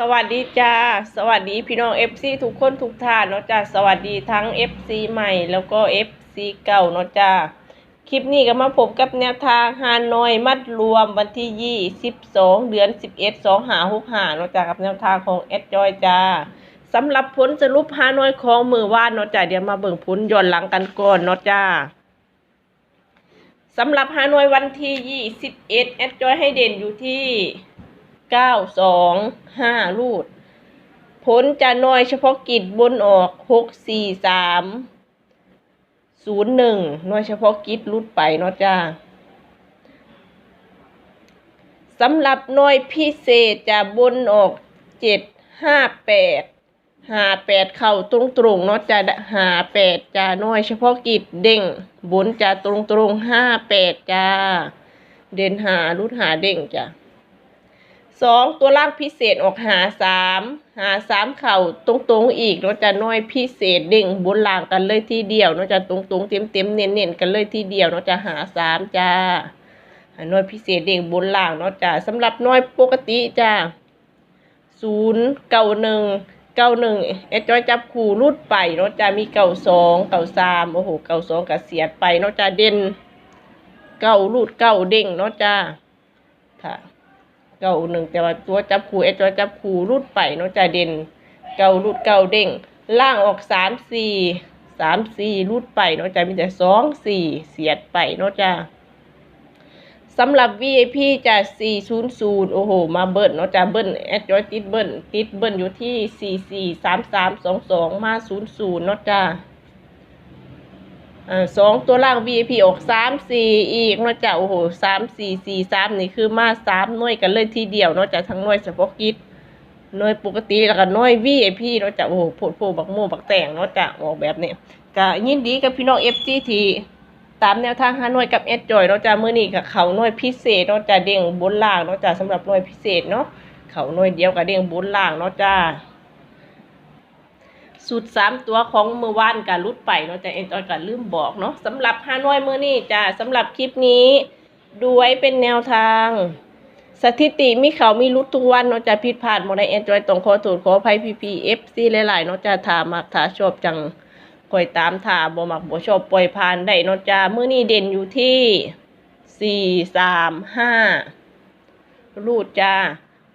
สวัสดีจ้า สวัสดีพี่น้อง FC ทุกคนทุกท่านเนาะจ้าสวัสดีทั้ง FC ใหม่แล้วก็ FC เก่าเนาะจ้าคลิปนี้ก็มาพบกับแนวทางฮานอยมัดรวมวันที่22เดือน11 2หา6หาเนาะจ้ากับแนวทางของแอดจอยจ้าสำหรับผลสรุปฮานอยของมือวานเนาะจ้าเดี๋ยวมาเบิ่งผลย้อนหลังกันก่อนเนาะจ้าสำหรับฮานอยวันที่21แอดจอยให้เด่นอยู่ที่ 9 2 5รูด ผลจะน้อยเฉพาะกิจบนออก6 4 3 0 1น้อยเฉพาะกิจรุดไปเนาะจ้าสำหรับน้อยพิเศษจะบนออก7 5 8หาแปดเข่าตรงตรงเนาะจะหาแปดจะน้อยเฉพาะกิจเด้งบนจะตรงตรงห้าแปดจ้า เด่นหารุดหาเด้งจ้ะ สองตัวล่างพิเศษออกหาสามหาสามเข่าตรงตรงๆอีกเนาะจะน้อยพิเศษเด้งบนล่างกันเลยทีเดียวเนาะจะตรงตรงๆเต็มเต็มๆเน้นเน้นๆกันเลยทีเดียวเนาะจะหาสามจ้าหน้อยพิเศษเด้งบนล่างเนาะจ้ะสำหรับน้อยปกติจ้าศูนย์เก้าหนึ่งเก้าหนึ่งเอดจอยจับคู่รุดไปเนาะจะมีเก้าสองเก้าสามโอ้โหเก้าสองกับเสียดไปเนาะจะเด่นเก้ารูดเก้าเด้งเนาะจ้าค่ะ เก้าหนึ่งแต่ว่าตัวจับคู่เอดจอยจับคู่รุดไปเนาะจะเด่นเก้ารูดเก้าเด้งล่างออกสามสี่สามสี่รูดไปเนาะจะมีแต่สองสี่เสียดไปเนาะจ้าสำหรับ VIP จะ 400 โอ้โห มาเบิ้ลเนาะจะเบิ้ลแอดจอยติดเบิ้ลติดเบิ้ลอยู่ที่ 443322 มา 00 เนาะจ้า อ่าสองตัวล่าง VIP ออก3 4อีกเนาะจ้าโอ้โห3 4 4 3นี่คือมา3หน่วยกันเลยทีเดียวเนาะจ้าทั้งหน่วยเฉพาะกิจหน่วยปกติแล้วก็หน่วย VIP เนาะจ้าโอ้โหโพดโพบักโมบักแต่งเนาะจ้าออกแบบนี้ก็ยินดีกับพี่น้อง FG ทีตามแนวทางหาหน่วยกับเอสจอยเนาะจ้ามื้อนี้กับเขาหน่วยพิเศษเนาะจ้าเด้งบนล่างเนาะจ้าสำหรับหน่วยพิเศษเนาะเขาหน่วยเดียวกับเด้งบนล่างเนาะจ้า สุดสามตัวของเมื่อวานกับรุดไปเนาะจ้าเอสจอยกับลืมบอกเนาะสำหรับหาน่วยมื้อนี้จ้าสำหรับคลิปนี้ดูไว้เป็นแนวทาง สถิติมีเขามีรุดทุกวันเนาะจ้าผิดพลาดหมดในเอสจอยต้องขอโทษขออภัยพีพีเอฟซีหลายๆเนาะจ้าถามักถาชอบจังคอยตามถาบ่มักบ่ชอบปล่อยผ่านได้เนาะจ้ามื้อนี้เด่นอยู่ที่สี่สามห้ารูดจ้า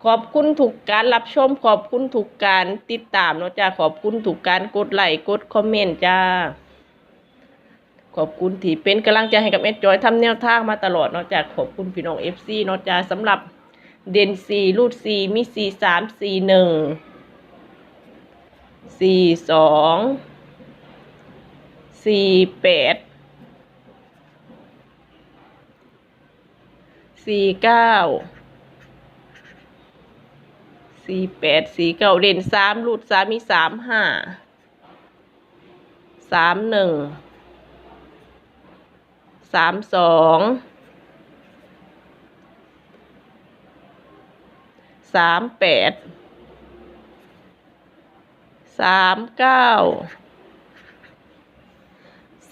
ขอบคุณถูกการรับชม ขอบคุณถูกการติดตามเนาะจ้าขอบคุณถูกการกดไลค์กดคอมเมนต์จ้า ขอบคุณที่เป็นกำลังใจให้กับเอสจอยทำแนวทางมาตลอดเนาะจ้าขอบคุณพี่น้องเอฟซีเนาะจ้าสำหรับเด่นสี่รูดสี่มีสี่สามสี่หนึ่งสี่สองสี่แปดสี่เก้า สี่แปดสี่เก้าเด่นสามรูดสามมีสามห้าสามหนึ่งสามสองสามแปดสามเก้า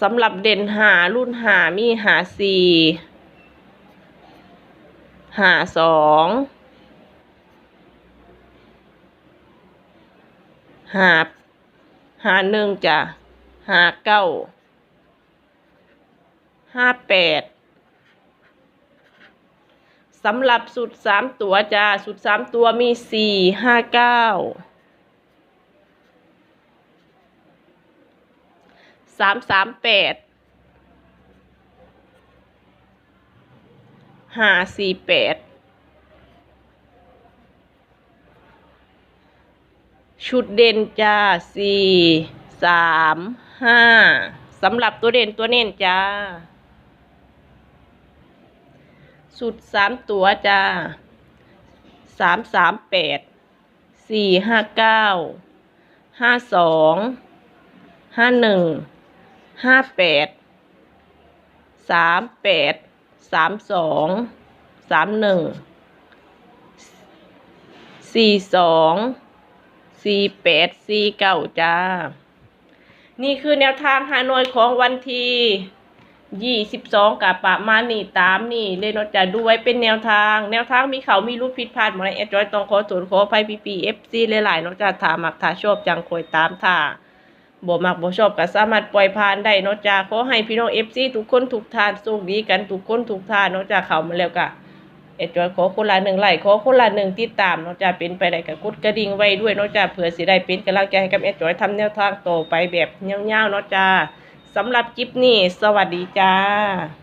สำหรับเด่นหารุ่นหามีหาสี่หาสอง หาหาหนึ่งจ้ะหาเก้าห้าแปดสำหรับสุดสามตัวจ้าสุดสามตัวมีสี่ห้าเก้าสามสามแปดห้าสี่แปด ชุดเด่นจ้าสี่สามห้าสำหรับตัวเด่นตัวเน้นจ้า สุดสามตัวจ้าสามสามแปดสี่ห้าเก้าห้าสองห้าหนึ่งห้าแปดสามแปดสามสองสามหนึ่งสี่สอง สี่แปดสี่เก้าจ้า นี่คือแนวทางฮานอยของวันที่ยี่สิบสองกับประมาณนี่ตามนี่เลยเนาะจะดูไว้เป็นแนวทาง แนวทางมีเขามีรูปผิดพลาดหมดเลยแอดจอยต้องขอโทษขออภัยพีพีเอฟซีหลายๆเนาะจะถามักถาชอบจังคอยตามท่าบ่มักบ่ชอบก็สามารถปล่อยผ่านได้เนาะจ้าขอให้พี่น้องเอฟซีทุกคนทุกท่านสุขดีกันทุกคนทุกท่านเนาะจ้าเขามาแล้วก็ เอดจอยขอคนละหนึ่งไลค์ขอคนละหนึ่งติดตามนาะจ้าเป็นไปได้กับกดกระดิ่งไว้ด้วยนาะจ้าเผื่อสิได้เป็นกำลังใจให้กับเอดจอยทำแนวทางต่อไปแบบเงี้ยวๆนาะจ้าสำหรับคลิปนี้ สวัสดีจ้า